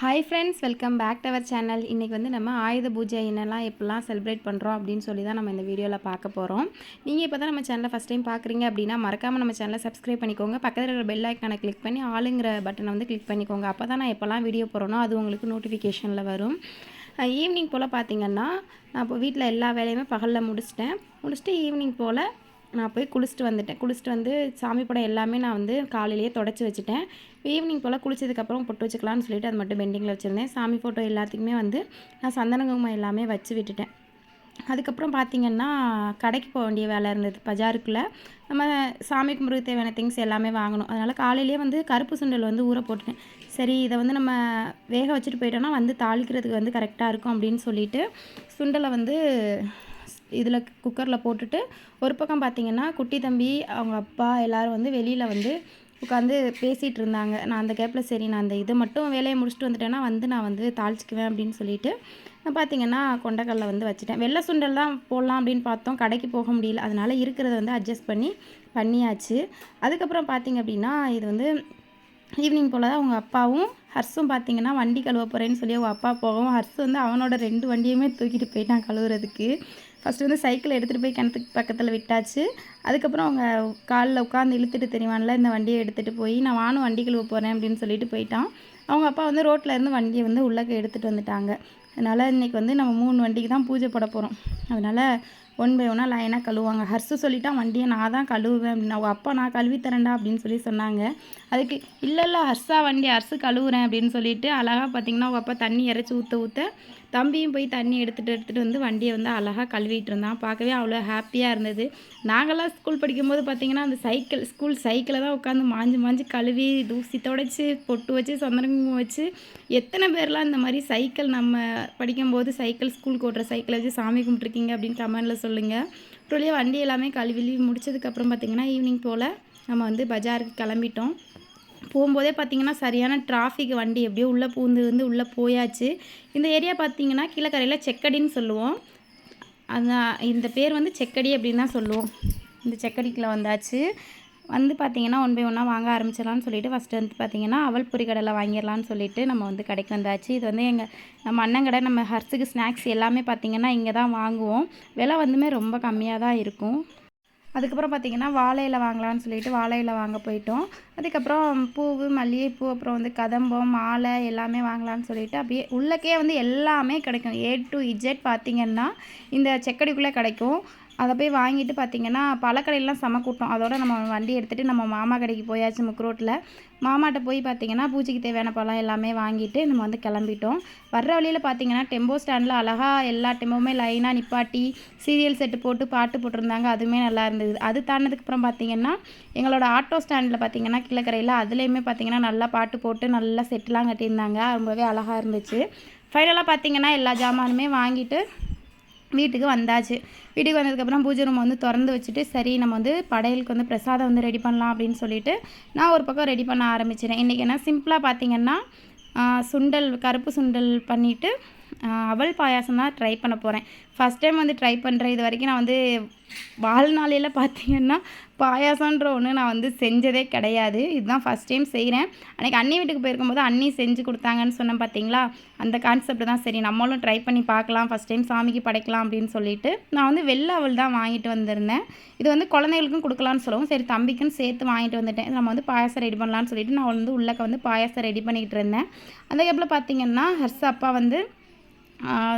Hi friends welcome back to our channel இன்றைக்கி வந்து நம்ம ஆயுத பூஜை என்னெல்லாம் எப்படிலாம் செலிப்ரேட் பண்ணுறோம் அப்படின்னு சொல்லி தான் நம்ம இந்த வீடியோவில் பார்க்க போகிறோம் நீங்கள் இப்போ தான் நம்ம சேனலை ஃபஸ்ட் டைம் பார்க்குறீங்க அப்படின்னா மறக்காமல் நம்ம சேனலை சப்ஸ்கிரைப் பண்ணிக்கோங்க. பக்கத்தில் இருக்கிற பெல் ஐக்கானை கிளிக் பண்ணி ஆளுங்கிற பட்டனை வந்து கிளிக் பண்ணிக்கோங்க. அப்போ தான் நான் எப்போல்லாம் வீடியோ போகிறேனோ அது உங்களுக்கு நோட்டிஃபிகேஷனில் வரும். ஈவினிங் போல் பார்த்தீங்கன்னா நான் இப்போ வீட்டில் எல்லா வேலையுமே பகலில் முடிச்சிட்டேன். முடிச்சுட்டு ஈவினிங் போல் நான் போய் குளிச்சுட்டு வந்துட்டேன். குளிச்சுட்டு வந்து சாமி படம் எல்லாமே நான் வந்து காலையிலேயே தொடச்சி வச்சுட்டேன். ஈவினிங் போல் குளிச்சதுக்கப்புறம் பொட்டு வச்சுக்கலாம்னு சொல்லிட்டு அது மட்டும் பெண்டிங்கில் வச்சுருந்தேன். சாமி ஃபோட்டோ எல்லாத்துக்குமே வந்து நான் சந்தன குங்குமம் எல்லாமே வச்சு விட்டுட்டேன். அதுக்கப்புறம் பார்த்திங்கன்னா கடைக்கு போக வேண்டிய வேலை இருந்தது. பஜாருக்குள்ளே நம்ம சாமி கும்பிட்றது தேவையான திங்ஸ் எல்லாமே வாங்கணும். அதனால் காலையிலேயே வந்து கருப்பு சுண்டல் வந்து ஊற போட்டுட்டேன். சரி இதை வந்து நம்ம வேக வச்சுட்டு போயிட்டோன்னா வந்து தாளிக்கிறதுக்கு வந்து கரெக்டாக இருக்கும் அப்படின்னு சொல்லிட்டு சுண்டலை வந்து இதில் குக்கரில் போட்டுட்டு ஒரு பக்கம் பார்த்திங்கன்னா குட்டி தம்பி அவங்க அப்பா எல்லோரும் வந்து வெளியில் வந்து உட்காந்து பேசிகிட்டு இருந்தாங்க. நான் அந்த கேப்பில் சரி நான் அந்த இதை மட்டும் வேலையை முடிச்சுட்டு வந்துட்டேன்னா வந்து நான் வந்து தாளிச்சிக்குவேன் அப்படின்னு சொல்லிட்டு நான் பார்த்தீங்கன்னா கொண்டக்கடலை வந்து வச்சுட்டேன். வெள்ளை சுண்டல் தான் போடலாம் அப்படின்னு பார்த்தோம். கடைக்கு போக முடியல. அதனால் இருக்கிறத வந்து அட்ஜஸ்ட் பண்ணி பண்ணியாச்சு. அதுக்கப்புறம் பார்த்திங்க அப்படின்னா இது வந்து ஈவினிங் போல் தான் அவங்க அப்பாவும் ஹர்ஸும் பார்த்தீங்கன்னா வண்டி கழுவ போகிறேன்னு சொல்லி அவங்க அப்பா போகவும் ஹர்ஸ் வந்து அவனோட ரெண்டு வண்டியுமே தூக்கிட்டு போயிட்டான் கழுவுறதுக்கு. ஃபஸ்ட்டு வந்து சைக்கிளை எடுத்துகிட்டு போய் கிணத்துக்கு பக்கத்தில் விட்டாச்சு. அதுக்கப்புறம் அவங்க காலில் உட்காந்து இழுத்துட்டு தெரியுவான்ல இந்த வண்டியை எடுத்துகிட்டு போய் நான் வானும் வண்டி கழுவ போகிறேன் அப்படின்னு சொல்லிட்டு போயிட்டான். அவங்க அப்பா வந்து ரோட்டில் இருந்து வண்டியை வந்து உள்ளக்க எடுத்துகிட்டு வந்துட்டாங்க. அதனால் இன்றைக்கி வந்து நம்ம மூணு வண்டிக்கு தான் பூஜை போட போகிறோம் அதனால் ஒன் பை ஒன்னாக லைனாக கழுவுவாங்க. ஹர்ஸு சொல்லிட்டா வண்டியை நான் தான் கழுவுவேன் அப்படின்னு. அவங்க அப்பா நான் கழுவி தரேன்டா அப்படின்னு சொல்லி சொன்னாங்க. அதுக்கு இல்லை இல்லை ஹர்ஸா வண்டி ஹர்ஸு கழுவுறேன் அப்படின்னு சொல்லிட்டு அழகாக பார்த்தீங்கன்னா அவங்க அப்பா தண்ணி இறச்சி ஊற்ற ஊற்ற தம்பியும் போய் தண்ணி எடுத்துகிட்டு எடுத்துகிட்டு வந்து வண்டியை வந்து அழகாக கழுவிட்டு இருந்தான். பார்க்கவே அவ்வளோ ஹாப்பியாக இருந்தது. நாங்களாம் ஸ்கூல் படிக்கும்போது பார்த்திங்கன்னா அந்த சைக்கிள் ஸ்கூல் சைக்கிளை தான் உட்காந்து மாஞ்சு மாஞ்சு கழுவி தூசி தொடச்சி பொட்டு வச்சு சந்தனமும் வச்சு எத்தனை பேர்லாம் இந்த மாதிரி சைக்கிள் நம்ம படிக்கும்போது சைக்கிள் ஸ்கூலுக்கு ஓட்டுற சைக்கிளை வச்சு சாமி கும்பிட்ருக்கீங்க அப்படின்னு கமெண்டில் சொல்லுங்கள் அப்புறம் வண்டி எல்லாமே கழுவி முடிச்சதுக்கப்புறம் பார்த்திங்கன்னா ஈவினிங் போல் நம்ம வந்து பஜாருக்கு கிளம்பிட்டோம். போகும்போதே பார்த்தீங்கன்னா சரியான டிராஃபிக் வண்டி எப்படியோ உள்ளே பூந்து வந்து உள்ளே போயாச்சு. இந்த ஏரியா பார்த்தீங்கன்னா கீழக்கரையில் செக்கடின்னு சொல்லுவோம். அந்த இந்த பேர் வந்து செக்கடி அப்படின்னு தான் சொல்லுவோம். இந்த செக்கடிக்குள்ளே வந்தாச்சு. வந்து பார்த்திங்கன்னா ஒன் பை ஒன்னாக வாங்க ஆரம்பிச்சிடலான்னு சொல்லிட்டு ஃபஸ்ட்டு வந்து பார்த்திங்கன்னா அவல் பொரி வாங்கிடலான்னு சொல்லிட்டு நம்ம வந்து கடைக்கு வந்தாச்சு. இது வந்து எங்கள் நம்ம அண்ணன் கடை நம்ம ஹர்ஸுக்கு ஸ்நாக்ஸ் எல்லாமே பார்த்திங்கன்னா இங்கே தான் வாங்குவோம். விலை வந்துமே ரொம்ப கம்மியாக தான் இருக்கும். அதுக்கப்புறம் பார்த்திங்கன்னா வாழையில் வாங்கலாம்னு சொல்லிட்டு வாழையில் வாங்க போயிட்டோம். அதுக்கப்புறம் பூவு மல்லிகைப்பூ அப்புறம் வந்து கதம்பம் மாலை எல்லாமே வாங்கலாம்னு சொல்லிட்டு அப்படியே உள்ளக்கே வந்து எல்லாமே கிடைக்கும். ஏ டு இஜெட் பார்த்திங்கன்னா இந்த செக்கடிக்குள்ளே கிடைக்கும். அதை போய் வாங்கிட்டு பார்த்திங்கன்னா பழக்கடையெல்லாம் செம கூட்டம். அதோட நம்ம வண்டி எடுத்துகிட்டு நம்ம மாமா கடைக்கு போயாச்சு முக்ரோட்டில் மாமாட்ட போய் பார்த்திங்கன்னா பூஜைக்கு தேவையான பழம் எல்லாமே வாங்கிட்டு நம்ம வந்து கிளம்பிட்டோம். வர்ற வழியில் பார்த்திங்கன்னா டெம்போ ஸ்டாண்டில் அழகாக எல்லா டெம்போவுமே லைனாக நிப்பாட்டி சீரியல் செட்டு போட்டு பாட்டு போட்டிருந்தாங்க. அதுவுமே நல்லா இருந்தது. அது தாண்டதுக்கு அப்புறம் பார்த்திங்கன்னா எங்களோட ஆட்டோ ஸ்டாண்டில் பார்த்திங்கன்னா கீழக்கரையில் அதுலேயுமே பார்த்திங்கன்னா நல்லா பாட்டு போட்டு நல்லா செட்டுலாம் கட்டியிருந்தாங்க. ரொம்பவே அழகாக இருந்துச்சு. ஃபைனலாக பார்த்திங்கன்னா எல்லா ஜாமானுமே வாங்கிட்டு வீட்டுக்கு வந்தாச்சு. வீட்டுக்கு வந்ததுக்கப்புறம் பூஜை ரூம் வந்து திறந்து வச்சுட்டு சரி நம்ம வந்து படையலுக்கு வந்து பிரசாதம் வந்து ரெடி பண்ணலாம் அப்படின்னு சொல்லிட்டு நான் ஒரு பக்கம் ரெடி பண்ண ஆரம்பிச்சிட்டேன். இன்றைக்கி என்ன? சிம்பிளாக பார்த்தீங்கன்னா சுண்டல் கருப்பு சுண்டல் பண்ணிவிட்டு அவள் பாயாசம் தான் ட்ரை பண்ண போகிறேன் ஃபஸ்ட் டைம் வந்து ட்ரை பண்ணுறேன் இது வரைக்கும் நான் வந்து வாழ்நாளையில் பார்த்தீங்கன்னா பாயாசன்ற ஒன்று நான் வந்து செஞ்சதே கிடையாது. இதுதான் ஃபஸ்ட் டைம் செய்கிறேன் அன்றைக்கி அண்ணி வீட்டுக்கு போயிருக்கும்போது அண்ணி செஞ்சு கொடுத்தாங்கன்னு சொன்னேன் பார்த்தீங்களா அந்த கான்செப்ட் தான் சரி நம்மளும் ட்ரை பண்ணி பார்க்கலாம். ஃபஸ்ட் டைம் சாமிக்கு படைக்கலாம் அப்படின்னு சொல்லிட்டு நான் வந்து வெள்ளை அவள் தான் வாங்கிட்டு வந்திருந்தேன். இது வந்து குழந்தைகளுக்கும் கொடுக்கலான்னு சொல்லவும் சரி தம்பிக்குன்னு சேர்த்து வாங்கிட்டு வந்துட்டேன். நம்ம வந்து பாயாசம் ரெடி பண்ணலான்னு சொல்லிட்டு நான் வந்து உள்ளக்க வந்து பாயாசம் ரெடி பண்ணிக்கிட்டு இருந்தேன். அந்த கேப்பில் பார்த்தீங்கன்னா ஹர்ஸ் அப்பா வந்து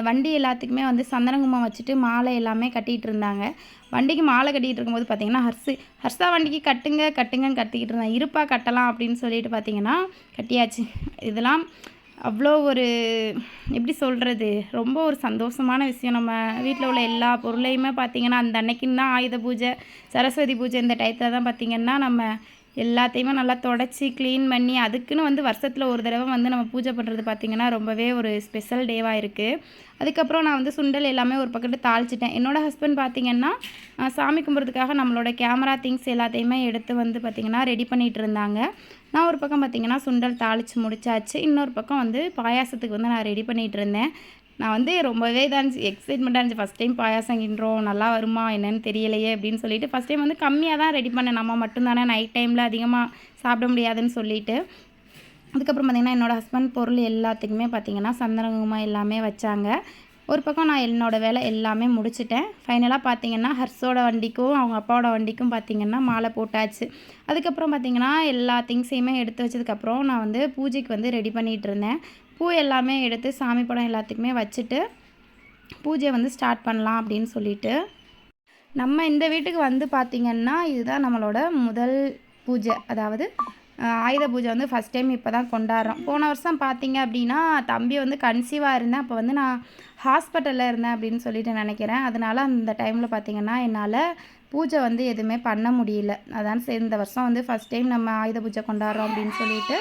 வண்டி எல்லாத்துக்குமே வந்து சந்தனகுமம் வச்சுட்டு மாலை எல்லாமே கட்டிகிட்டு இருந்தாங்க வண்டிக்கு மாலை கட்டிகிட்டு இருக்கும்போது பார்த்தீங்கன்னா ஹர்ஸு ஹர்ஸா வண்டிக்கு கட்டுங்க கட்டுங்கன்னு கட்டிக்கிட்டு இருந்தேன். இருப்பாக கட்டலாம் அப்படின்னு சொல்லிட்டு பார்த்தீங்கன்னா கட்டியாச்சு. இதெல்லாம் அவ்வளோ ஒரு எப்படி சொல்கிறது ரொம்ப ஒரு சந்தோஷமான விஷயம். நம்ம வீட்டில் உள்ள எல்லா பொருளையுமே பார்த்திங்கன்னா அந்த அன்னைக்குன்னு தான் ஆயுத பூஜை சரஸ்வதி பூஜை இந்த டயத்தில் தான் பார்த்திங்கன்னா நம்ம எல்லாத்தையுமே நல்லா தொடச்சி க்ளீன் பண்ணி அதுக்குன்னு வந்து வருஷத்தில் ஒரு தடவை வந்து நம்ம பூஜை பண்ணுறது பார்த்திங்கன்னா ரொம்பவே ஒரு ஸ்பெஷல் டேவாக இருக்குது அதுக்கப்புறம் நான் வந்து சுண்டல் எல்லாமே ஒரு பக்கத்து தாளிச்சிட்டேன். என்னோடய ஹஸ்பண்ட் பார்த்திங்கன்னா சாமி கும்பிட்றதுக்காக நம்மளோட கேமரா திங்ஸ் எல்லாத்தையுமே எடுத்து வந்து பார்த்திங்கன்னா ரெடி பண்ணிகிட்டு இருந்தாங்க. நான் ஒரு பக்கம் பார்த்திங்கன்னா சுண்டல் தாளித்து முடிச்சாச்சு. இன்னொரு பக்கம் வந்து பாயாசத்துக்கு வந்து நான் ரெடி பண்ணிகிட்டு இருந்தேன். நான் வந்து ரொம்பவே தான் இருந்துச்சு எக்ஸைட்மெண்ட்டாக இருந்துச்சு. ஃபஸ்ட் டைம் பாயாசம் கின்றோம் நல்லா வருமா என்னன்னு தெரியலையே அப்படின்னு சொல்லிட்டு ஃபஸ்ட் டைம் வந்து கம்மியாக தான் ரெடி பண்ணேன். நம்ம மட்டும்தானே நைட் டைமில் அதிகமாக சாப்பிட முடியாதுன்னு சொல்லிட்டு. அதுக்கப்புறம் பார்த்திங்கன்னா என்னோடய ஹஸ்பண்ட் பொருள் எல்லாத்துக்குமே பார்த்திங்கன்னா சந்தன எல்லாமே வச்சாங்க. ஒரு பக்கம் நான் என்னோடய வேலை எல்லாமே முடிச்சிட்டேன். ஃபைனலாக பார்த்தீங்கன்னா ஹர்ஸோட வண்டிக்கும் அவங்க அப்பாவோட வண்டிக்கும் பார்த்திங்கன்னா மாலை போட்டாச்சு. அதுக்கப்புறம் பார்த்திங்கன்னா எல்லா திங்ஸையுமே எடுத்து வச்சதுக்கப்புறம் நான் வந்து பூஜைக்கு வந்து ரெடி பண்ணிகிட்டு இருந்தேன். பூ எல்லாமே எடுத்து சாமி படம் எல்லாத்துக்குமே வச்சுட்டு பூஜையை வந்து ஸ்டார்ட் பண்ணலாம் அப்படின்னு சொல்லிட்டு. நம்ம இந்த வீட்டுக்கு வந்து பார்த்திங்கன்னா இதுதான் நம்மளோட முதல் பூஜை. அதாவது ஆயுத பூஜை வந்து ஃபஸ்ட் டைம் இப்போ தான் கொண்டாடுறோம். போன வருஷம் பார்த்தீங்க அப்படின்னா தம்பி வந்து கன்சீவாக இருந்தேன் அப்போ வந்து நான் ஹாஸ்பிட்டலில் இருந்தேன் அப்படின்னு சொல்லிட்டு நினைக்கிறேன். அதனால் அந்த டைமில் பார்த்திங்கன்னா என்னால் பூஜை வந்து எதுவுமே பண்ண முடியல. அதான் சரி இந்த வருஷம் வந்து ஃபஸ்ட் டைம் நம்ம ஆயுத பூஜை கொண்டாடுறோம் அப்படின்னு சொல்லிட்டு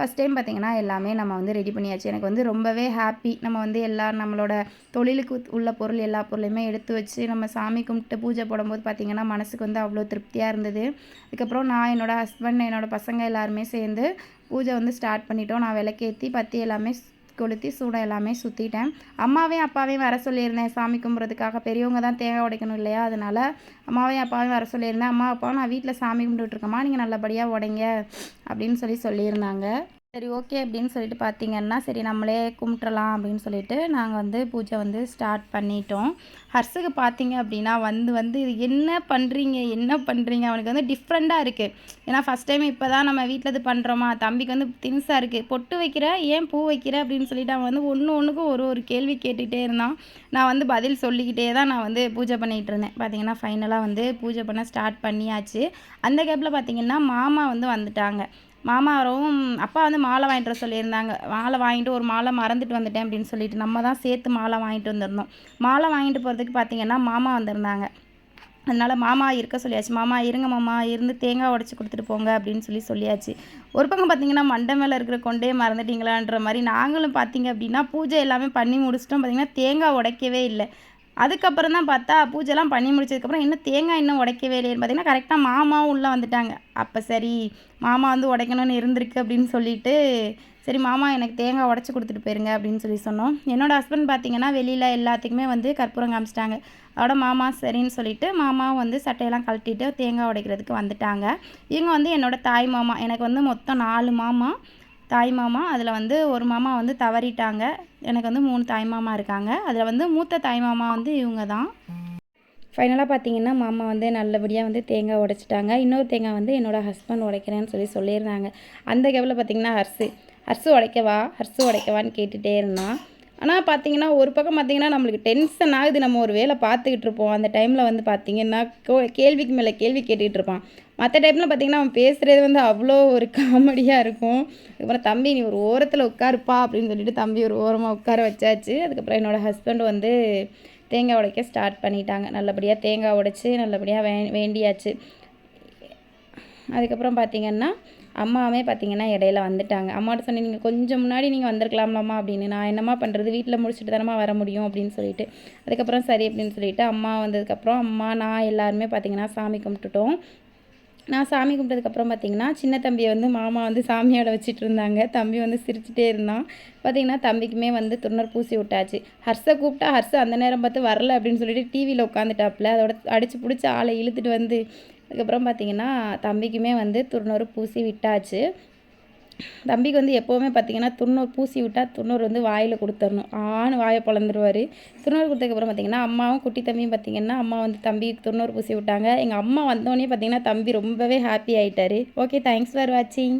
ஃபஸ்ட் டைம் பார்த்திங்கன்னா எல்லாமே நம்ம வந்து ரெடி பண்ணியாச்சு. எனக்கு வந்து ரொம்பவே ஹாப்பி நம்ம வந்து எல்லா நம்மளோட தொழிலுக்கு உள்ள பொருள் எல்லா பொருளையுமே எடுத்து வச்சு நம்ம சாமி கும்பிட்டு பூஜை போடும்போது பார்த்திங்கன்னா மனசுக்கு வந்து அவ்வளோ திருப்தியாக இருந்தது. அதுக்கப்புறம் நான் என்னோடய ஹஸ்பண்ட் என்னோடய பசங்க எல்லாருமே சேர்ந்து பூஜை வந்து ஸ்டார்ட் பண்ணிட்டோம். நான் விளக்கேற்றி பற்றி எல்லாமே கொளுத்தி சூடம் எல்லாமே சுற்றிட்டேன் அம்மாவையும் அப்பாவையும் வர சொல்லியிருந்தேன். சாமி கும்பிட்றதுக்காக பெரியவங்க தான் தேங்காய் உடைக்கணும் இல்லையா? அதனால் அம்மாவையும் அப்பாவையும் வர சொல்லியிருந்தேன். அம்மா அப்பாவும் நான் வீட்டில் சாமி கும்பிட்டுட்ருக்கேம்மா நீங்கள் நல்லபடியாக உடைங்க அப்படின்னு சொல்லி சொல்லியிருந்தாங்க. சரி ஓகே அப்படின்னு சொல்லிட்டு பார்த்தீங்கன்னா சரி நம்மளே கும்பிட்றலாம் அப்படின்னு சொல்லிட்டு நாங்கள் வந்து பூஜை வந்து ஸ்டார்ட் பண்ணிட்டோம். ஹர்ஸுக்கு பார்த்தீங்க அப்படின்னா வந்து வந்து இது என்ன பண்ணுறீங்க என்ன பண்ணுறீங்க அவனுக்கு வந்து டிஃப்ரெண்ட்டாக இருக்குது ஏன்னா ஃபஸ்ட் டைம் இப்போ தான் நம்ம வீட்டில் இது பண்ணுறோமா தம்பிக்கு வந்து திங்ஸாக இருக்குது பொட்டு வைக்கிற ஏன் பூ வைக்கிற அப்படின்னு சொல்லிட்டு அவன் வந்து ஒன்று ஒன்றுக்கும் ஒரு ஒரு கேள்வி கேட்டுகிட்டே இருந்தான். நான் வந்து பதில் சொல்லிக்கிட்டே தான் நான் வந்து பூஜை பண்ணிகிட்டு இருந்தேன். பார்த்தீங்கன்னா ஃபைனலாக வந்து பூஜை பண்ண ஸ்டார்ட் பண்ணியாச்சு. அந்த கேப்பில் பார்த்தீங்கன்னா மாமா வந்து வந்துட்டாங்க. மாமாவும் அப்பா வந்து மாலை வாங்கிட்டு வர சொல்லியிருந்தாங்க. மாலை வாங்கிட்டு ஒரு மாலை மறந்துட்டு வந்துட்டேன் அப்படின்னு சொல்லிட்டு நம்ம தான் சேர்த்து மாலை வாங்கிட்டு வந்திருந்தோம். மாலை வாங்கிட்டு போகிறதுக்கு பார்த்தீங்கன்னா மாமா வந்திருந்தாங்க. அதனால் மாமா இருக்க சொல்லியாச்சு. மாமா இருங்க மாமா இருந்து தேங்காய் உடச்சி கொடுத்துட்டு போங்க அப்படின்னு சொல்லி சொல்லியாச்சு. ஒரு பக்கம் பார்த்தீங்கன்னா மண்டை மேலே இருக்கிற கொண்டே மறந்துட்டீங்களான்ற மாதிரி நாங்களும் பார்த்தீங்க அப்படின்னா பூஜை எல்லாமே பண்ணி முடிச்சிட்டோம். பார்த்தீங்கன்னா தேங்காய் உடைக்கவே இல்லை. அதுக்கப்புறம் தான் பார்த்தா பூஜைலாம் பண்ணி முடிச்சதுக்கப்புறம் இன்னும் தேங்காய் இன்னும் உடைக்கவே இல்லைன்னு பார்த்தீங்கன்னா கரெக்டாக மாமாவும் உள்ளே வந்துட்டாங்க. அப்போ சரி மாமா வந்து உடைக்கணும்னு இருந்திருக்கு அப்படின்னு சொல்லிட்டு சரி மாமா எனக்கு தேங்காய் உடச்சி கொடுத்துட்டு போயிருங்க அப்படின்னு சொல்லி சொன்னோம். என்னோட ஹஸ்பண்ட் பார்த்தீங்கன்னா வெளியில் எல்லாத்துக்குமே வந்து கற்பூரம் காமிச்சிட்டாங்க. அதோட மாமா சரின்னு சொல்லிட்டு மாமாவும் வந்து சட்டையெல்லாம் கழட்டிட்டு தேங்காய் உடைக்கிறதுக்கு வந்துட்டாங்க. இவங்க வந்து என்னோட தாய் மாமா. எனக்கு வந்து மொத்தம் நாலு மாமா. தாய் மாமா அதில் வந்து ஒரு மாமா வந்து தவறிட்டாங்க. எனக்கு வந்து மூணு தாய் மாமா இருக்காங்க. அதில் வந்து மூத்த தாய் மாமா வந்து இவங்க தான். ஃபைனலாக பார்த்தீங்கன்னா மாமா வந்து நல்லபடியாக வந்து தேங்காய் உடைச்சிட்டாங்க. இன்னொரு தேங்காய் வந்து என்னோடய ஹஸ்பண்ட் உடைக்கிறேன்னு சொல்லி சொல்லியிருந்தாங்க. அந்த கேபில் பார்த்தீங்கன்னா ஹர்ஸு ஹர்ஸு உடைக்கவா ஹர்ஸு உடைக்கவான்னு கேட்டுகிட்டே இருந்தான். ஆனால் பார்த்தீங்கன்னா ஒரு பக்கம் பார்த்திங்கன்னா நம்மளுக்கு டென்ஷன் ஆகுது. நம்ம ஒரு வேலை பார்த்துக்கிட்டு இருப்போம். அந்த டைமில் வந்து பார்த்திங்கன்னா கோ- கேள்விக்கு மேலே கேள்வி கேட்டுக்கிட்டு இருப்பான். மற்ற டைமில் பார்த்தீங்கன்னா அவன் பேசுகிறது வந்து அவ்வளோ ஒரு காமெடியாக இருக்கும். அதுக்கப்புறம் தம்பி நீ ஒரு ஓரத்தில் உட்காருப்பா அப்படின்னு சொல்லிட்டு தம்பி ஒரு ஓரமாக உட்கார வச்சாச்சு. அதுக்கப்புறம் என்னோடய ஹஸ்பண்ட் வந்து தேங்காய் உடைக்க ஸ்டார்ட் பண்ணிட்டாங்க. நல்லபடியாக தேங்காய் உடைச்சி நல்லபடியாக வே வேண்டியாச்சு. அதுக்கப்புறம் பார்த்தீங்கன்னா அம்மாவே பார்த்தீங்கன்னா இடையில வந்துட்டாங்க. அம்மாட்ட சொன்னேன் நீங்கள் கொஞ்சம் முன்னாடி நீங்கள் வந்திருக்கலாம்லாம்மா அப்படின்னு. நான் என்னம்மா பண்ணுறது வீட்டில் முடிச்சுட்டு தானம்மா வர முடியும் அப்படின்னு சொல்லிட்டு. அதுக்கப்புறம் சரி அப்படின்னு சொல்லிட்டு அம்மா வந்ததுக்கப்புறம் அம்மா நான் எல்லாருமே பார்த்தீங்கன்னா சாமி கும்பிட்டுட்டோம். நான் சாமி கும்பிட்டதுக்கப்புறம் பார்த்தீங்கன்னா சின்ன தம்பியை வந்து மாமா வந்து சாமியோட வச்சுட்டு இருந்தாங்க. தம்பி வந்து சிரிச்சிட்டே இருந்தான். பார்த்தீங்கன்னா தம்பிக்குமே வந்து துண்ணர் பூசி விட்டாச்சு. ஹர்ஷை கூப்பிட்டா ஹர்ஷ அந்த நேரம் பார்த்து வரல அப்படின்னு சொல்லிட்டு டிவியில் உட்காந்துட்டாப்புல அதோட அடித்து பிடிச்சி ஆளை இழுத்துட்டு வந்து அதுக்கப்புறம் பார்த்தீங்கன்னா தம்பிக்குமே வந்து துண்ணூறு பூசி விட்டாச்சு. தம்பிக்கு வந்து எப்போவுமே பார்த்தீங்கன்னா துண்ணூறு பூசி விட்டால் துண்ணூறு வந்து வாயில் கொடுத்துடணும். ஆன்னு வாயை பிளந்துருவார். துண்ணூறு கொடுத்ததுக்கப்புறம் பார்த்தீங்கன்னா அம்மாவும் குட்டி தம்பியும் பார்த்திங்கன்னா அம்மா வந்து தம்பி துண்ணூறு பூசி விட்டாங்க. எங்கள் அம்மா வந்தோடனே பார்த்திங்கன்னா தம்பி ரொம்பவே ஹாப்பி ஆகிட்டார் ஓகே தேங்க்ஸ் ஃபார் வாட்சிங்